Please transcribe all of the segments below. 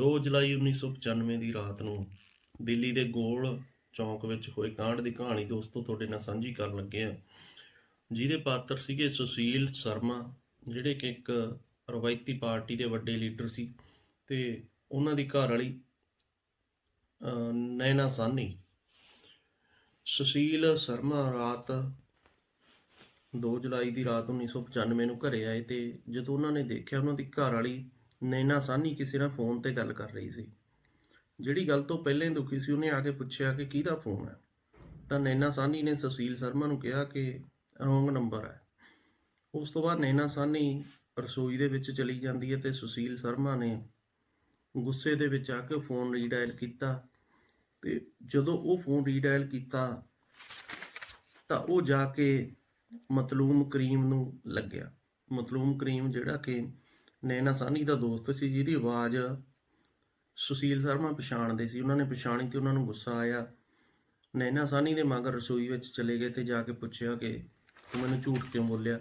2 ਜੁਲਾਈ 1995 ਦੀ ਰਾਤ ਨੂੰ ਦਿੱਲੀ ਦੇ ਗੋਲ ਚੌਂਕ ਵਿੱਚ ਹੋਏ ਕਾਂਡ ਦੀ ਕਹਾਣੀ ਦੋਸਤੋ ਤੁਹਾਡੇ ਨਾਲ ਸਾਂਝੀ ਕਰਨ ਲੱਗੇ ਆ ਜਿਹਦੇ ਪਾਤਰ ਸੀਗੇ ਸੁਸ਼ੀਲ ਸ਼ਰਮਾ, ਜਿਹੜੇ ਕਿ ਇੱਕ ਰਵਾਇਤੀ ਪਾਰਟੀ ਦੇ ਵੱਡੇ ਲੀਡਰ ਸੀ ਤੇ ਉਹਨਾਂ ਦੀ ਘਰ ਵਾਲੀ ਨੈਨਾ ਸਾਨੀ ਸੁਸ਼ੀਲ ਸ਼ਰਮਾ ਰਾਤ 2 ਜੁਲਾਈ ਦੀ ਰਾਤ 1995 ਨੂੰ ਘਰੇ ਆਏ ਤੇ ਜਦੋਂ ਉਹਨਾਂ ਨੇ ਦੇਖਿਆ ਉਹਨਾਂ ਦੀ ਘਰ ਵਾਲੀ ਨੈਨਾ ਸਾਨੀ ਕਿਸੇ ਨਾਲ ਫੋਨ ਤੇ ਗੱਲ ਕਰ ਰਹੀ ਸੀ। ਜਿਹੜੀ ਗੱਲ ਤੋਂ ਪਹਿਲਾਂ ਹੀ ਦੁਖੀ ਸੀ, ਉਹਨੇ ਆ ਕੇ ਪੁੱਛਿਆ ਕਿ ਕਿਹਦਾ ਫੋਨ ਹੈ? ਤਾਂ ਨੈਨਾ ਸਾਨੀ ਨੇ ਸੁਸ਼ੀਲ ਸ਼ਰਮਾ ਨੂੰ ਕਿਹਾ ਕਿ ਰੋਂਗ ਨੰਬਰ ਹੈ। ਉਸ ਤੋਂ ਬਾਅਦ ਨੈਨਾ ਸਾਨੀ ਰਸੋਈ ਦੇ ਵਿੱਚ ਚਲੀ ਜਾਂਦੀ ਹੈ ਤੇ ਸੁਸ਼ੀਲ ਸ਼ਰਮਾ ਨੇ ਗੁੱਸੇ ਦੇ ਵਿੱਚ ਆ ਕੇ ਫੋਨ ਰੀਡਾਇਲ ਕੀਤਾ ਤੇ ਜਦੋਂ ਉਹ ਫੋਨ ਰੀਡਾਇਲ ਕੀਤਾ ਤਾਂ ਉਹ ਜਾ ਕੇ ਮਤਲੂਮ ਕਰੀਮ ਨੂੰ ਲੱਗਿਆ। ਮਤਲੂਮ ਕਰੀਮ ਜਿਹੜਾ ਕਿ ਨੈਨਾ ਸਾਨੀ ਦਾ ਦੋਸਤ ਸੀ ਜਿਹਦੀ ਆਵਾਜ਼ ਸੁਸ਼ੀਲ ਸ਼ਰਮਾ ਪਛਾਣਦੇ ਸੀ। ਉਹਨਾਂ ਨੇ ਪਛਾਣੀ ਤੇ ਉਹਨਾਂ ਨੂੰ ਗੁੱਸਾ ਆਇਆ। ਨੈਨਾ ਸਾਨੀ ਦੇ ਮਗਰ ਰਸੋਈ ਵਿੱਚ ਚਲੇ ਗਏ ਤੇ ਜਾ ਕੇ ਪੁੱਛਿਆ ਕਿ ਤੂੰ ਮੈਨੂੰ ਝੂਠ ਕਿਉਂ ਬੋਲਿਆ?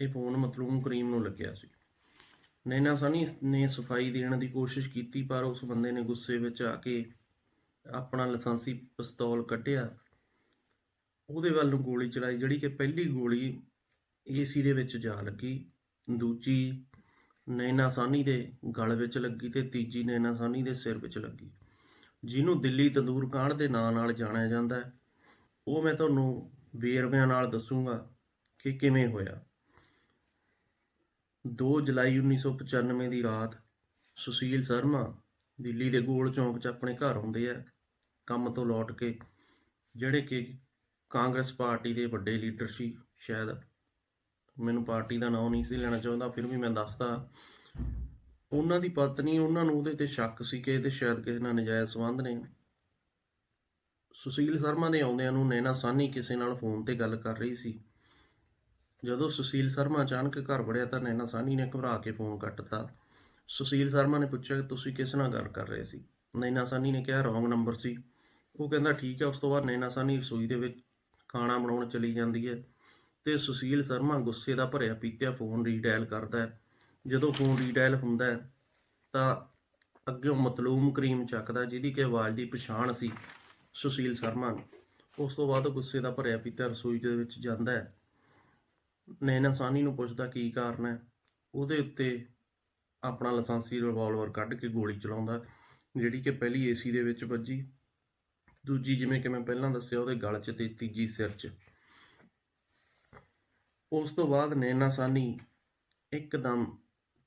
ਇਹ ਫੋਨ ਮਤਲੂਮ ਕਰੀਮ ਨੂੰ ਲੱਗਿਆ ਸੀ। ਨੈਨਾ ਸਾਨੀ ਨੇ ਸਫ਼ਾਈ ਦੇਣ ਦੀ ਕੋਸ਼ਿਸ਼ ਕੀਤੀ, ਪਰ ਉਸ ਬੰਦੇ ਨੇ ਗੁੱਸੇ ਵਿੱਚ ਆ ਕੇ ਆਪਣਾ ਲਾਇਸੈਂਸੀ ਪਿਸਤੌਲ ਕੱਢਿਆ। ਉਹਦੇ ਵੱਲ ਨੂੰ ਗੋਲੀ ਚਲਾਈ, ਜਿਹੜੀ ਕਿ ਪਹਿਲੀ ਗੋਲੀ ਏਸੀ ਦੇ ਵਿੱਚ ਜਾ ਲੱਗੀ। ਦੂਜੀ ਨੈਨਾਸਾਨੀ ਦੇ ਗਲ ਵਿੱਚ ਲੱਗੀ ਤੇ ਤੀਜੀ ਨੈਨਾਸਾਨੀ ਦੇ ਸਿਰ ਵਿੱਚ ਲੱਗੀ। ਜਿਹਨੂੰ ਦਿੱਲੀ ਤੰਦੂਰ ਕਾਂਡ ਦੇ ਨਾਂ ਨਾਲ ਜਾਣਿਆ ਜਾਂਦਾ ਹੈ, ਉਹ ਮੈਂ ਤੁਹਾਨੂੰ ਵੇਰਵਿਆਂ ਨਾਲ ਦੱਸੂਗਾ ਕਿ ਕਿਵੇਂ ਹੋਇਆ। 2 ਜੁਲਾਈ 1995 ਦੀ ਰਾਤ ਸੁਸ਼ੀਲ ਸ਼ਰਮਾ ਦਿੱਲੀ ਦੇ ਗੋਲ ਚੌਂਕ 'ਚ ਆਪਣੇ ਘਰ ਆਉਂਦੇ ਆ, ਕੰਮ ਤੋਂ ਲੌਟ ਕੇ, ਜਿਹੜੇ ਕਿ ਕਾਂਗਰਸ ਪਾਰਟੀ ਦੇ ਵੱਡੇ ਲੀਡਰ ਸੀ ਸ਼ਾਇਦ। ਮੈਨੂੰ ਪਾਰਟੀ ਦਾ ਨਾਮ ਨਹੀਂ ਸੀ ਲੈਣਾ ਚਾਹੁੰਦਾ, ਫਿਰ ਵੀ ਮੈਂ ਦੱਸਦਾ। ਉਹਨਾਂ ਦੀ ਪਤਨੀ ਉਹਨਾਂ ਨੂੰ ਉਹਦੇ ਤੇ ਸ਼ੱਕ ਸੀ ਕਿ ਇਹਦੇ ਸ਼ਾਇਦ ਕਿਸੇ ਨਾਲ ਨਜਾਇਜ਼ ਸੰਬੰਧ ਨੇ। ਸੁਸ਼ੀਲ ਸ਼ਰਮਾ ਦੇ ਆਉਂਦਿਆਂ ਨੂੰ ਨੈਨਾ ਸਾਨੀ ਕਿਸੇ ਨਾਲ ਫੋਨ ਤੇ ਗੱਲ ਕਰ ਰਹੀ ਸੀ। ਜਦੋਂ ਸੁਸ਼ੀਲ ਸ਼ਰਮਾ ਅਚਾਨਕ ਘਰ ਵੜਿਆ ਤਾਂ ਨੈਨਾ ਸਾਨੀ ਨੇ ਘਬਰਾ ਕੇ ਫੋਨ ਕੱਟਤਾ। ਸੁਸ਼ੀਲ ਸ਼ਰਮਾ ਨੇ ਪੁੱਛਿਆ ਕਿ ਤੁਸੀਂ ਕਿਸ ਨਾਲ ਗੱਲ ਕਰ ਰਹੇ ਸੀ? ਨੈਨਾ ਸਾਨੀ ਨੇ ਕਿਹਾ, ਰੋਂਗ ਨੰਬਰ ਸੀ। ਉਹ ਕਹਿੰਦਾ, ਠੀਕ ਹੈ। ਉਸ ਤੋਂ ਬਾਅਦ ਨੈਨਾ ਸਾਨੀ ਰਸੋਈ ਦੇ ਵਿੱਚ ਖਾਣਾ ਬਣਾਉਣ ਚਲੀ ਜਾਂਦੀ ਹੈ। ਤੇ ਸੁਸ਼ੀਲ ਸ਼ਰਮਾ ਗੁੱਸੇ ਦਾ ਭਰਿਆ ਪੀਤਿਆ ਫੋਨ ਰੀਡਾਇਲ ਕਰਦਾ ਹੈ। ਜਦੋਂ ਫੋਨ ਰੀਡਾਇਲ ਹੁੰਦਾ ਹੈ, ਤਾਂ ਅੱਗਿਓਂ ਮਤਲੂਮ ਕਰੀਮ ਚੱਕਦਾ ਜਿਹਦੀ ਕਿ ਆਵਾਜ਼ ਦੀ ਪਛਾਣ ਸੀ ਸੁਸ਼ੀਲ ਸ਼ਰਮਾ ਨੂੰ ਉਸ ਤੋਂ ਬਾਅਦ ਗੁੱਸੇ ਦਾ ਭਰਿਆ ਪੀਤਿਆ ਰਸੋਈ ਦੇ ਵਿੱਚ ਜਾਂਦਾ ਹੈ। ਨੈਨਾ ਸਾਨੀ ਨੂੰ ਪੁੱਛਦਾ, ਕੀ ਕਾਰਨ ਹੈ? ਉਹਦੇ ਉੱਤੇ ਆਪਣਾ ਲਾਇਸੈਂਸੀ ਰਿਵਾਲਵਰ ਕੱਢ ਕੇ ਗੋਲੀ ਚਲਾਉਂਦਾ, ਜਿਹੜੀ ਕਿ ਪਹਿਲੀ ਏਸੀ ਦੇ ਵਿੱਚ ਵੱਜੀ। ਦੂਜੀ, ਜਿਵੇਂ ਕਿ ਮੈਂ ਪਹਿਲਾਂ ਦੱਸਿਆ, ਉਹਦੇ ਗਲ 'ਚ ਤੇ ਤੀਜੀ ਸਿਰ 'ਚ। ਉਸ ਤੋਂ ਬਾਅਦ ਨੈਨਾ ਸਾਨੀ ਇੱਕਦਮ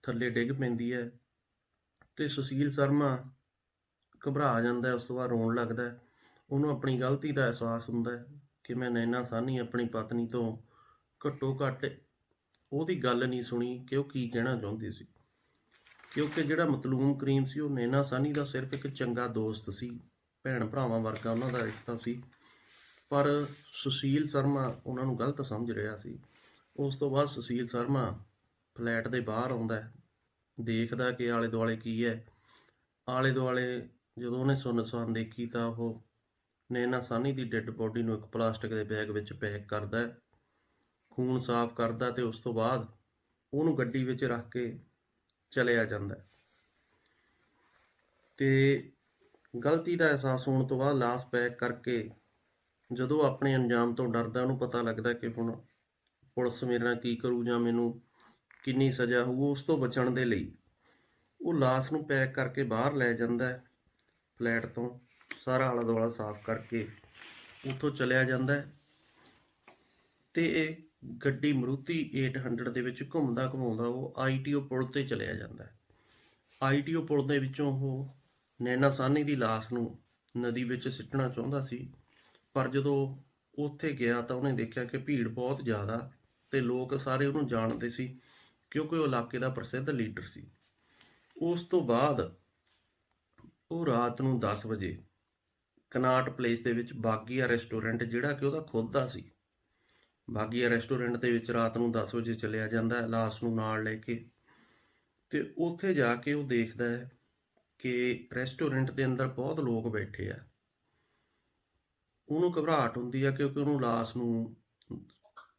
ਥੱਲੇ ਡਿੱਗ ਪੈਂਦੀ ਹੈ ਤੇ ਸੁਸ਼ੀਲ ਸ਼ਰਮਾ ਘਬਰਾ ਜਾਂਦਾ ਹੈ, ਉਸ ਤੋਂ ਬਾਅਦ ਰੋਣ ਲੱਗਦਾ ਹੈ। ਉਹਨੂੰ ਆਪਣੀ ਗਲਤੀ ਦਾ ਅਹਿਸਾਸ ਹੁੰਦਾ ਹੈ ਕਿ ਮੈਂ ਨੈਨਾ ਸਾਨੀ ਆਪਣੀ ਪਤਨੀ ਤੋਂ ਘੱਟੋ ਘੱਟ ਉਹਦੀ ਗੱਲ ਨਹੀਂ ਸੁਣੀ ਕਿ ਉਹ ਕੀ ਕਹਿਣਾ ਚਾਹੁੰਦੀ ਸੀ। ਕਿਉਂਕਿ ਜਿਹੜਾ ਮਤਲੂਮ ਕਰੀਮ ਸੀ, ਉਹ ਨੈਨਾ ਸਾਨੀ ਦਾ ਸਿਰਫ ਇੱਕ ਚੰਗਾ ਦੋਸਤ ਸੀ। ਭੈਣ ਭਰਾਵਾਂ ਵਰਗਾ ਉਹਨਾਂ ਦਾ ਰਿਸ਼ਤਾ ਸੀ। ਪਰ ਸੁਸ਼ੀਲ ਸ਼ਰਮਾ ਉਹਨਾਂ ਨੂੰ ਗਲਤ ਸਮਝ ਰਿਹਾ ਸੀ। ਉਸ ਤੋਂ ਬਾਅਦ ਸੁਸ਼ੀਲ ਸ਼ਰਮਾ ਫਲੈਟ ਦੇ ਬਾਹਰ ਆਉਂਦਾ ਦੇਖਦਾ ਕਿ ਆਲੇ ਦੁਆਲੇ ਕੀ ਹੈ ਆਲੇ ਦੁਆਲੇ ਜਦੋਂ ਉਹਨੇ ਸੁੰਨਸਾਨ ਦੇਖੀ ਤਾਂ ਉਹ ਨੈਨਾ ਸਾਨੀ ਦੀ ਡੈੱਡ ਬੋਡੀ ਨੂੰ ਇੱਕ ਪਲਾਸਟਿਕ ਦੇ ਬੈਗ ਵਿੱਚ ਪੈਕ ਕਰਦਾ ਹੈ, ਖੂਨ ਸਾਫ਼ ਕਰਦਾ ਤੇ ਉਸ ਤੋਂ ਬਾਅਦ ਉਹਨੂੰ ਗੱਡੀ ਵਿੱਚ ਰੱਖ ਕੇ ਚਲਿਆ ਜਾਂਦਾ ਹੈ। ਤੇ ਗਲਤੀ ਦਾ ਅਹਿਸਾਸ ਹੋਣ ਤੋਂ ਬਾਅਦ ਲਾਸ਼ ਪੈਕ ਕਰਕੇ ਜਦੋਂ ਆਪਣੇ ਅੰਜਾਮ ਤੋਂ ਡਰਦਾ ਉਹਨੂੰ ਪਤਾ ਲੱਗਦਾ ਕਿ ਹੁਣ ਪੁਲਿਸ ਮੇਰੇ ਨਾਲ ਕੀ ਕਰੂ ਜਾਂ ਮੈਨੂੰ ਕਿੰਨੀ ਸਜ਼ਾ ਹੋਊ, ਉਸ ਤੋਂ ਬਚਣ ਦੇ ਲਈ ਉਹ ਲਾਸ਼ ਨੂੰ ਪੈਕ ਕਰਕੇ ਬਾਹਰ ਲੈ ਜਾਂਦਾ ਹੈ ਫਲੈਟ ਤੋਂ, ਸਾਰਾ ਆਲਾ ਦੁਆਲਾ ਸਾਫ਼ ਕਰਕੇ ਉੱਥੋਂ ਚਲਿਆ ਜਾਂਦਾ ਹੈ ਤੇ ਇਹ ਗੱਡੀ ਮਰੂਤੀ 800 ਦੇ ਵਿੱਚ ਘੁੰਮਦਾ ਘੁਮਾਉਂਦਾ ਉਹ ਆਈਟੀਓ ਪੁਲ ਤੇ ਚਲਿਆ ਜਾਂਦਾ ਹੈ। ਆਈਟੀਓ ਪੁਲ ਦੇ ਵਿੱਚੋਂ ਉਹ ਨੈਨਾ ਸਾਨੀ ਦੀ ਲਾਸ਼ ਨੂੰ ਨਦੀ ਵਿੱਚ ਸਿੱਟਣਾ ਚਾਹੁੰਦਾ ਸੀ, ਪਰ ਜਦੋਂ ਉੱਥੇ ਗਿਆ ਤਾਂ ਉਹਨੇ ਦੇਖਿਆ ਕਿ ਭੀੜ ਬਹੁਤ ਜ਼ਿਆਦਾ ਤੇ ਲੋਕ ਸਾਰੇ ਉਹਨੂੰ ਜਾਣਦੇ ਸੀ ਕਿਉਂਕਿ ਉਹ ਇਲਾਕੇ ਦਾ ਪ੍ਰਸਿੱਧ ਲੀਡਰ ਸੀ। ਉਸ ਤੋਂ ਬਾਅਦ ਉਹ ਰਾਤ ਨੂੰ 10 ਵਜੇ ਕਨਾਟ ਪਲੇਸ ਦੇ ਵਿੱਚ ਬਾਗੀਆ ਰੈਸਟੋਰੈਂਟ ਜਿਹੜਾ ਕਿ ਉਹਦਾ ਖੁਦ ਦਾ ਸੀ। ਬਾਗੀਆ ਰੈਸਟੋਰੈਂਟ ਦੇ ਵਿੱਚ ਰਾਤ ਨੂੰ 10 ਵਜੇ ਚਲਿਆ ਜਾਂਦਾ ਹੈ, ਲਾਸ਼ ਨੂੰ ਨਾਲ ਲੈ ਕੇ। ਤੇ ਉੱਥੇ ਜਾ ਕੇ ਉਹ ਦੇਖਦਾ ਹੈ ਕਿ ਰੈਸਟੋਰੈਂਟ ਦੇ ਅੰਦਰ ਬਹੁਤ ਲੋਕ ਬੈਠੇ ਆ। ਉਹਨੂੰ ਘਬਰਾਹਟ ਹੁੰਦੀ ਆ ਕਿਉਂਕਿ ਉਹਨੂੰ ਲਾਸ਼ ਨੂੰ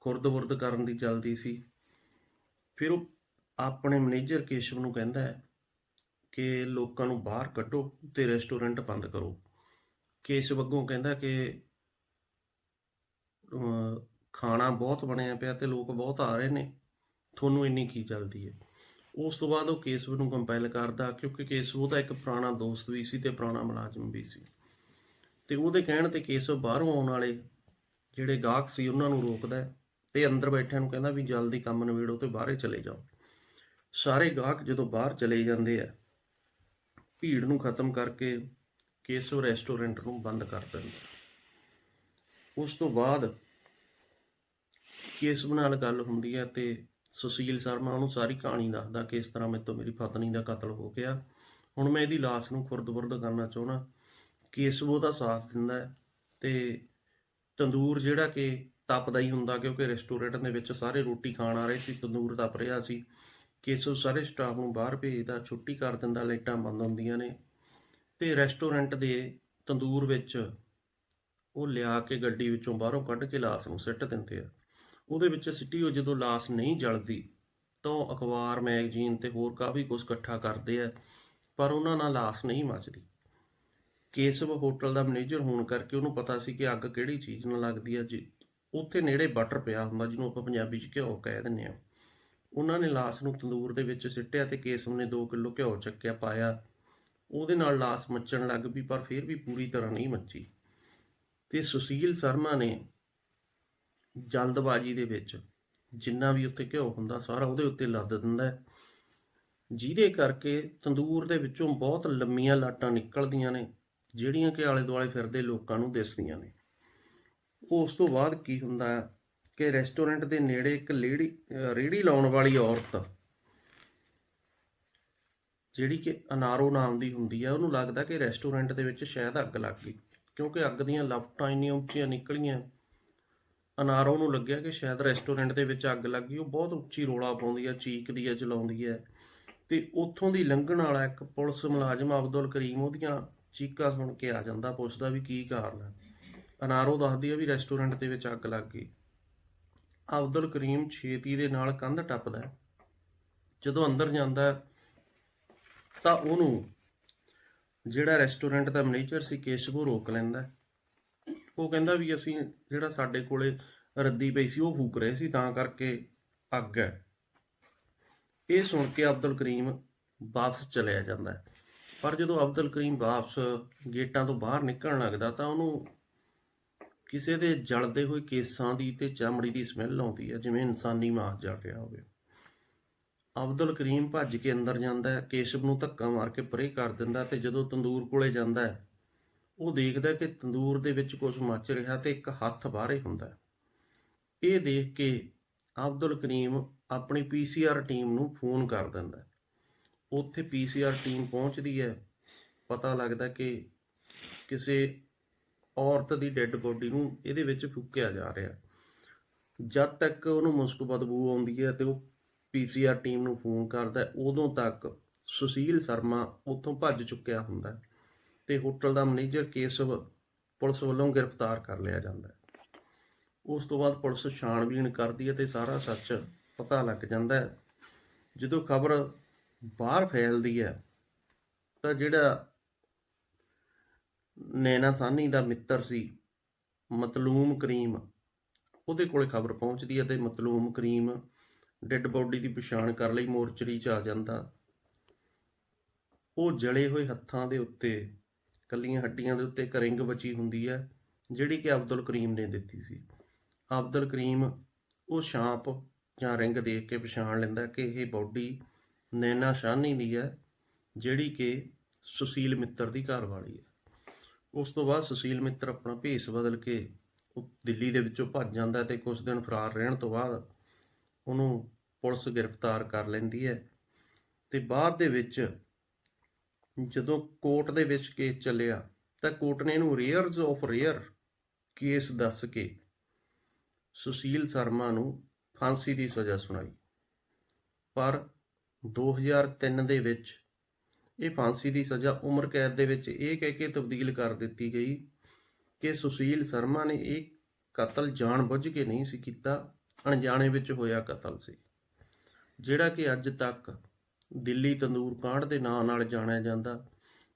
ਖੁਰਦ-ਬੁਰਦ ਕਰਨ ਦੀ ਚੱਲਦੀ ਸੀ। ਫਿਰ ਉਹ ਆਪਣੇ ਮੈਨੇਜਰ ਕੇਸ਼ਵ ਨੂੰ ਕਹਿੰਦਾ ਹੈ ਕਿ ਲੋਕਾਂ ਨੂੰ ਬਾਹਰ ਕੱਢੋ ਤੇ ਰੈਸਟੋਰੈਂਟ ਬੰਦ ਕਰੋ। ਕੇਸਵ ਵੱਗੋਂ ਕਹਿੰਦਾ ਕਿ ਖਾਣਾ ਬਹੁਤ ਬਣਿਆ ਪਿਆ ਤੇ ਲੋਕ ਬਹੁਤ ਆ ਰਹੇ ਨੇ, ਤੁਹਾਨੂੰ ਇੰਨੀ ਕੀ ਚੱਲਦੀ ਹੈ? ਉਸ ਤੋਂ ਬਾਅਦ ਉਹ ਕੇਸਵ ਨੂੰ ਕੰਪੈਲ ਕਰਦਾ ਕਿਉਂਕਿ ਕੇਸਵ ਦਾ ਇੱਕ ਪੁਰਾਣਾ ਦੋਸਤ ਵੀ ਸੀ ਤੇ ਪੁਰਾਣਾ ਮੁਲਾਜ਼ਮ ਵੀ ਸੀ। ਤੇ ਉਹਦੇ ਕਹਿਣ ਤੇ ਕੇਸਵ ਬਾਹਰੋਂ ਆਉਣ ਵਾਲੇ ਜਿਹੜੇ ਗਾਹਕ ਸੀ ਉਹਨਾਂ ਨੂੰ ਰੋਕਦਾ ਹੈ ਤੇ ਅੰਦਰ ਬੈਠਿਆਂ ਨੂੰ ਕਹਿੰਦਾ ਵੀ ਜਲਦੀ ਕੰਮ ਨਿਬੇੜੋ ਤੇ ਬਾਹਰੇ ਚਲੇ ਜਾਓ। ਸਾਰੇ ਗਾਹਕ ਜਦੋਂ ਬਾਹਰ ਚਲੇ ਜਾਂਦੇ ਆ, ਭੀੜ ਨੂੰ ਖਤਮ ਕਰਕੇ ਕੇਸਵ ਰੈਸਟੋਰੈਂਟ ਨੂੰ ਬੰਦ ਕਰ ਦਿੰਦਾ ਉਸ ਤੋਂ ਬਾਅਦ ਕੇਸਵ ਨਾਲ ਗੱਲ ਹੁੰਦੀ ਹੈ ਤੇ ਸੁਸ਼ੀਲ ਸ਼ਰਮਾ ਉਹਨੂੰ ਸਾਰੀ ਕਹਾਣੀ ਦੱਸਦਾ ਕਿ ਇਸ ਤਰ੍ਹਾਂ ਮੇਰੇ ਤੋਂ ਮੇਰੀ ਪਤਨੀ ਦਾ ਕਤਲ ਹੋ ਗਿਆ। ਹੁਣ ਮੈਂ ਇਹਦੀ ਲਾਸ਼ ਨੂੰ ਖੁਰਦ-ਬੁਰਦ ਕਰਨਾ ਚਾਹੁੰਦਾ। ਕੇਸਵ ਦਾ ਸਾਥ ਦਿੰਦਾ ਤੇ ਤੰਦੂਰ ਜਿਹੜਾ ਕਿ ਤਪਦਾ ਹੀ ਹੁੰਦਾ ਕਿਉਂਕਿ ਰੈਸਟੋਰੈਂਟ ਦੇ ਵਿੱਚ ਸਾਰੇ ਰੋਟੀ ਖਾਣ ਆ ਰਹੇ ਸੀ ਤੰਦੂਰ ਤਪ ਰਿਹਾ ਸੀ। ਕੇਸਵ ਸਾਰੇ ਸਟਾਫ ਨੂੰ ਬਾਹਰ ਭੇਜਦਾ, ਛੁੱਟੀ ਕਰ ਦਿੰਦਾ ਲਾਈਟਾਂ ਬੰਦ ਹੁੰਦੀਆਂ ਨੇ। ਤੇ ਰੈਸਟੋਰੈਂਟ ਦੇ ਤੰਦੂਰ ਵਿੱਚ ਉਹ ਲਿਆ ਕੇ ਗੱਡੀ ਵਿੱਚੋਂ ਬਾਹਰੋਂ ਕੱਢ ਕੇ ਲਾਸ਼ ਨੂੰ ਸਿੱਟ ਦਿੰਦੇ ਆ। ਉਹਦੇ ਵਿੱਚ ਸਿੱਟੀ ਉਹ ਜਦੋਂ ਲਾਸ਼ ਨਹੀਂ ਜਲਦੀ, ਤਾਂ ਉਹ ਅਖਬਾਰ ਮੈਗਜ਼ੀਨ ਤੇ ਹੋਰ ਕਾਫੀ ਕੁਝ ਇਕੱਠਾ ਕਰਦੇ ਆ, ਪਰ ਉਹਨਾਂ ਨਾਲ ਲਾਸ਼ ਨਹੀਂ ਮੱਚਦੀ। ਕੇਸਵ ਹੋਟਲ ਦਾ ਮੈਨੇਜਰ ਹੋਣ ਕਰਕੇ ਉਹਨੂੰ ਪਤਾ ਸੀ ਕਿ ਅੱਗ ਕਿਹੜੀ ਚੀਜ਼ ਨਾਲ ਲੱਗਦੀ ਹੈ ਜੀ ਉੱਥੇ ਨੇੜੇ ਬਟਰ ਪਿਆ ਹੁੰਦਾ, ਜਿਹਨੂੰ ਆਪਾਂ ਪੰਜਾਬੀ 'ਚ ਘਿਓ ਕਹਿ ਦਿੰਦੇ ਆ ਉਹਨਾਂ ਨੇ ਲਾਸ਼ ਨੂੰ ਤੰਦੂਰ ਦੇ ਵਿੱਚ ਸਿੱਟਿਆ ਤੇ ਕੇਸਮ ਨੇ 2 ਕਿਲੋ ਘਿਓ ਚੱਕਿਆ ਪਾਇਆ। ਉਹਦੇ ਨਾਲ ਲਾਸ਼ ਮੱਚਣ ਲੱਗ ਪਈ, ਪਰ ਫਿਰ ਵੀ ਪੂਰੀ ਤਰ੍ਹਾਂ ਨਹੀਂ ਮੱਚੀ। ਤੇ ਸੁਸ਼ੀਲ ਸ਼ਰਮਾ ਨੇ ਜਲਦਬਾਜ਼ੀ ਦੇ ਵਿੱਚ ਜਿੰਨਾ ਵੀ ਉੱਤੇ ਘਿਓ ਹੁੰਦਾ, ਸਾਰਾ ਉਹਦੇ ਉੱਤੇ ਲੱਦ ਦਿੰਦਾ ਜਿਹਦੇ ਕਰਕੇ ਤੰਦੂਰ ਦੇ ਵਿੱਚੋਂ ਬਹੁਤ ਲੰਮੀਆਂ ਲਾਟਾਂ ਨਿਕਲਦੀਆਂ ਨੇ, ਜਿਹੜੀਆਂ ਕਿ ਆਲੇ ਦੁਆਲੇ ਫਿਰਦੇ ਲੋਕਾਂ ਨੂੰ ਦਿਸਦੀਆਂ ਨੇ। ਉਸ ਤੋਂ ਬਾਅਦ ਕੀ ਹੁੰਦਾ ਹੈ ਕਿ ਰੈਸਟੋਰੈਂਟ ਦੇ ਨੇੜੇ ਇੱਕ ਲੇਡੀ ਅਹ ਰੇਹੜੀ ਲਾਉਣ ਵਾਲੀ ਔਰਤ, ਜਿਹੜੀ ਕਿ ਅਨਾਰੋ ਨਾਮ ਦੀ ਹੁੰਦੀ ਹੈ, ਉਹਨੂੰ ਲੱਗਦਾ ਕਿ ਰੈਸਟੋਰੈਂਟ ਦੇ ਵਿੱਚ ਸ਼ਾਇਦ ਅੱਗ ਲੱਗ ਗਈ, ਕਿਉਂਕਿ ਅੱਗ ਦੀਆਂ ਲਪਟਾਂ ਇੰਨੀਆਂ ਉੱਚੀਆਂ ਨਿਕਲੀਆਂ, ਅਨਾਰੋ ਨੂੰ ਲੱਗਿਆ ਕਿ ਸ਼ਾਇਦ ਰੈਸਟੋਰੈਂਟ ਦੇ ਵਿੱਚ ਅੱਗ ਲੱਗ ਗਈ, ਉਹ ਬਹੁਤ ਉੱਚੀ ਰੋਲਾ ਪਾਉਂਦੀ ਹੈ, ਚੀਕਦੀ ਹੈ ਚਲਾਉਂਦੀ ਹੈ। ਤੇ ਉੱਥੋਂ ਦੀ ਲੰਘਣ ਵਾਲਾ ਇੱਕ ਪੁਲਿਸ ਮੁਲਾਜ਼ਮ ਅਬਦੁਲ ਕਰੀਮ, ਉਹਦੀਆਂ ਚੀਕਾਂ ਸੁਣ ਕੇ ਆ ਜਾਂਦਾ, ਪੁੱਛਦਾ ਵੀ ਕੀ ਕਾਰਨ ਹੈ। ਅਨਾਰੋ ਦੱਸਦੀ ਹੈ ਵੀ ਰੈਸਟੋਰੈਂਟ ਦੇ ਵਿੱਚ ਅੱਗ ਲੱਗ ਗਈ। ਅਬਦੁਲ ਕਰੀਮ ਛੇਤੀ ਦੇ ਨਾਲ ਕੰਧ ਟੱਪਦਾ ਹੈ। ਜਦੋਂ ਅੰਦਰ ਜਾਂਦਾ ਤਾਂ ਉਹਨੂੰ ਜਿਹੜਾ ਰੈਸਟੋਰੈਂਟ ਦਾ ਮੈਨੇਜਰ ਸੀ ਕੇਸ਼ਵ ਰੋਕ ਲੈਂਦਾ ਉਹ ਕਹਿੰਦਾ ਵੀ ਅਸੀਂ ਜਿਹੜਾ ਸਾਡੇ ਕੋਲੇ ਰੱਦੀ ਪਈ ਸੀ, ਉਹ ਫੂਕ ਰਹੇ ਸੀ, ਤਾਂ ਕਰਕੇ ਅੱਗ ਹੈ। ਇਹ ਸੁਣ ਕੇ ਅਬਦੁਲ ਕਰੀਮ ਵਾਪਸ ਚਲਿਆ ਜਾਂਦਾ ਪਰ ਜਦੋਂ ਅਬਦੁਲ ਕਰੀਮ ਵਾਪਸ ਗੇਟਾਂ ਤੋਂ ਬਾਹਰ ਨਿਕਲਣ ਲੱਗਦਾ, ਤਾਂ ਉਹਨੂੰ ਕਿਸੇ ਦੇ ਜਲਦੇ ਹੋਏ ਕੇਸਾਂ ਦੀ ਤੇ ਚਮੜੀ ਦੀ ਸਮੈਲ ਆਉਂਦੀ ਹੈ, ਜਿਵੇਂ ਇਨਸਾਨੀ ਮਾਸ ਜਲ ਰਿਹਾ ਹੋਵੇ। ਅਬਦੁਲ ਕਰੀਮ ਭੱਜ ਕੇ ਅੰਦਰ ਜਾਂਦਾ ਹੈ, ਕੇਸ਼ਵ ਨੂੰ ਧੱਕਾ ਮਾਰ ਕੇ ਪਰੇ ਕਰ ਦਿੰਦਾ ਤੇ ਜਦੋਂ ਤੰਦੂਰ ਕੋਲੇ ਜਾਂਦਾ ਹੈ, ਉਹ ਦੇਖਦਾ ਕਿ ਤੰਦੂਰ ਦੇ ਵਿੱਚ ਕੁਝ ਮੱਚ ਰਿਹਾ ਤੇ ਇੱਕ ਹੱਥ ਬਾਹਰੇ ਹੁੰਦਾ ਇਹ ਦੇਖ ਕੇ ਅਬਦੁਲ ਕਰੀਮ ਆਪਣੀ ਪੀਸੀਆਰ ਟੀਮ ਨੂੰ ਫੋਨ ਕਰ ਦਿੰਦਾ ਹੈ। ਉੱਥੇ ਪੀਸੀਆਰ ਟੀਮ ਪਹੁੰਚਦੀ ਹੈ। ਪਤਾ ਲੱਗਦਾ ਕਿ ਕਿਸੇ ਔਰਤ ਦੀ ਡੈੱਡ ਬੋਡੀ ਨੂੰ ਇਹਦੇ ਵਿੱਚ ਫੂਕਿਆ ਜਾ ਰਿਹਾ। ਜਦ ਤੱਕ ਉਹਨੂੰ ਮੁਸ਼ਕ ਬਦਬੂ ਆਉਂਦੀ ਹੈ ਤੇ ਉਹ ਪੀਸੀਆਰ ਟੀਮ ਨੂੰ ਫੋਨ ਕਰਦਾ ਉਦੋਂ ਤੱਕ ਸੁਸ਼ੀਲ ਸ਼ਰਮਾ ਉੱਥੋਂ ਭੱਜ ਚੁੱਕਿਆ ਹੁੰਦਾ ਹੈ ਤੇ ਹੋਟਲ ਦਾ ਮੈਨੇਜਰ ਕੇਸਵ ਪੁਲਿਸ ਵੱਲੋਂ ਗ੍ਰਿਫਤਾਰ ਕਰ ਲਿਆ ਜਾਂਦਾ ਉਸ ਤੋਂ ਬਾਅਦ ਪੁਲਿਸ ਛਾਣਬੀਣ ਕਰਦੀ ਹੈ ਤੇ ਸਾਰਾ ਸੱਚ ਪਤਾ ਲੱਗ ਜਾਂਦਾ ਜਦੋਂ ਖਬਰ ਬਾਹਰ ਫੈਲਦੀ ਹੈ ਤਾਂ ਜਿਹੜਾ ਨੈਣਾ ਸਾਨੀ ਦਾ ਮਿੱਤਰ ਸੀ, ਮਤਲੂਮ ਕਰੀਮ। ਉਹਦੇ ਕੋਲੇ ਖਬਰ ਪਹੁੰਚਦੀ ਹੈ ਤੇ ਮਤਲੂਮ ਕਰੀਮ ਡੈੱਡ ਬੋਡੀ ਦੀ ਪਛਾਣ ਕਰ ਲਈ, ਮੋਰਚਰੀ 'ਚ ਆ ਜਾਂਦਾ। ਉਹ ਜਲੇ ਹੋਏ ਹੱਥਾਂ ਦੇ ਉੱਤੇ, ਕੱਲੀਆਂ ਹੱਡੀਆਂ ਦੇ ਉੱਤੇ ਇੱਕ ਰਿੰਗ ਬਚੀ ਹੁੰਦੀ ਹੈ, ਜਿਹੜੀ ਕਿ ਅਬਦੁਲ ਕਰੀਮ ਨੇ ਦਿੱਤੀ ਸੀ। ਅਬਦੁਲ ਕਰੀਮ ਉਹ ਛਾਪ ਜਾਂ ਰਿੰਗ ਦੇਖ ਕੇ ਪਛਾਣ ਲੈਂਦਾ ਕਿ ਇਹ ਬੋਡੀ ਨੈਨਾ ਸ਼ਾਨੀ ਦੀ ਹੈ, ਜਿਹੜੀ ਕਿ ਸੁਸ਼ੀਲ ਮਿੱਤਰ ਦੀ ਘਰ ਵਾਲੀ ਹੈ। ਉਸ ਤੋਂ ਬਾਅਦ ਸੁਸ਼ੀਲ ਮਿੱਤਰ ਆਪਣਾ ਭੇਸ ਬਦਲ ਕੇ ਉਹ ਦਿੱਲੀ ਦੇ ਵਿੱਚੋਂ ਭੱਜ ਜਾਂਦਾ ਤੇ ਕੁਝ ਦਿਨ ਫਰਾਰ ਰਹਿਣ ਤੋਂ ਬਾਅਦ ਉਹਨੂੰ ਪੁਲਿਸ ਗ੍ਰਿਫਤਾਰ ਕਰ ਲੈਂਦੀ ਹੈ। ਤੇ ਬਾਅਦ ਦੇ ਵਿੱਚ ਜਦੋਂ ਕੋਰਟ ਦੇ ਵਿੱਚ ਕੇਸ ਚੱਲਿਆ ਤਾਂ ਕੋਰਟ ਨੇ ਇਹਨੂੰ ਰੇਅਰਸ ਆਫ ਰੇਅਰ ਕੇਸ ਦੱਸ ਕੇ ਸੁਸ਼ੀਲ ਸ਼ਰਮਾ ਨੂੰ ਫਾਂਸੀ ਦੀ ਸਜ਼ਾ ਸੁਣਾਈ। ਪਰ 2003 ਦੇ ਵਿੱਚ ਇਹ ਫਾਂਸੀ ਦੀ ਸਜ਼ਾ ਉਮਰ ਕੈਦ ਦੇ ਵਿੱਚ ਇਹ ਕਹਿ ਕੇ ਤਬਦੀਲ ਕਰ ਦਿੱਤੀ ਗਈ ਕਿ ਸੁਸ਼ੀਲ ਸ਼ਰਮਾ ਨੇ ਇਹ ਕਤਲ ਜਾਣਬੁੱਝ ਕੇ ਨਹੀਂ ਸੀ ਕੀਤਾ, ਅਣਜਾਣੇ ਵਿੱਚ ਹੋਇਆ ਕਤਲ ਸੀ। ਜਿਹੜਾ ਕਿ ਅੱਜ ਤੱਕ ਦਿੱਲੀ ਤੰਦੂਰ ਕਾਂਡ ਦੇ ਨਾਂ ਨਾਲ ਜਾਣਿਆ ਜਾਂਦਾ,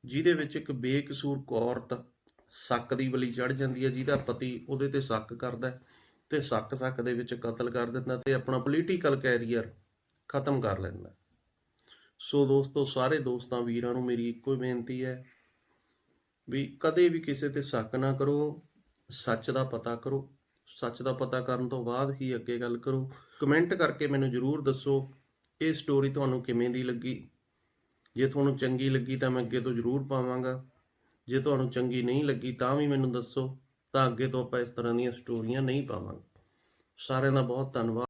ਜਿਹਦੇ ਵਿੱਚ ਇੱਕ ਬੇਕਸੂਰ ਔਰਤ ਸੱਕ ਦੀ ਬਲੀ ਚੜ ਜਾਂਦੀ ਹੈ, ਜਿਹਦਾ ਪਤੀ ਉਹਦੇ ਤੇ ਸ਼ੱਕ ਕਰਦਾ ਹੈ ਤੇ ਸੱਕ ਸੱਕ ਦੇ ਵਿੱਚ ਕਤਲ ਕਰ ਦਿੰਦਾ ਤੇ ਆਪਣਾ ਪੋਲੀਟੀਕਲ ਕੈਰੀਅਰ ਖਤਮ ਕਰ ਲੈਂਦਾ ਸੋ ਦੋਸਤੋ, ਸਾਰੇ ਦੋਸਤਾਂ, ਵੀਰਾਂ ਨੂੰ ਮੇਰੀ ਇੱਕੋ ਹੀ ਬੇਨਤੀ ਹੈ ਵੀ ਕਦੇ ਵੀ ਕਿਸੇ ਤੇ ਸ਼ੱਕ ਨਾ ਕਰੋ, ਸੱਚ ਦਾ ਪਤਾ ਕਰੋ। ਸੱਚ ਦਾ ਪਤਾ ਕਰਨ ਤੋਂ ਬਾਅਦ ਹੀ ਅੱਗੇ ਗੱਲ ਕਰੋ। ਕਮੈਂਟ ਕਰਕੇ ਮੈਨੂੰ ਜਰੂਰ ਦੱਸੋ, ਇਹ ਸਟੋਰੀ ਤੁਹਾਨੂੰ ਕਿਵੇਂ ਦੀ ਲੱਗੀ? ਜੇ ਤੁਹਾਨੂੰ ਚੰਗੀ ਲੱਗੀ ਤਾਂ ਮੈਂ ਅੱਗੇ ਤੋਂ ਜਰੂਰ ਪਾਵਾਂਗਾ। ਜੇ ਤੁਹਾਨੂੰ ਚੰਗੀ ਨਹੀਂ ਲੱਗੀ ਤਾਂ ਵੀ ਮੈਨੂੰ ਦੱਸੋ, ਤਾਂ ਅੱਗੇ ਤੋਂ ਆਪਾਂ ਇਸ ਤਰ੍ਹਾਂ ਦੀਆਂ ਸਟੋਰੀਆਂ ਨਹੀਂ ਪਾਵਾਂਗੇ। ਸਾਰਿਆਂ ਦਾ ਬਹੁਤ ਧੰਨਵਾਦ।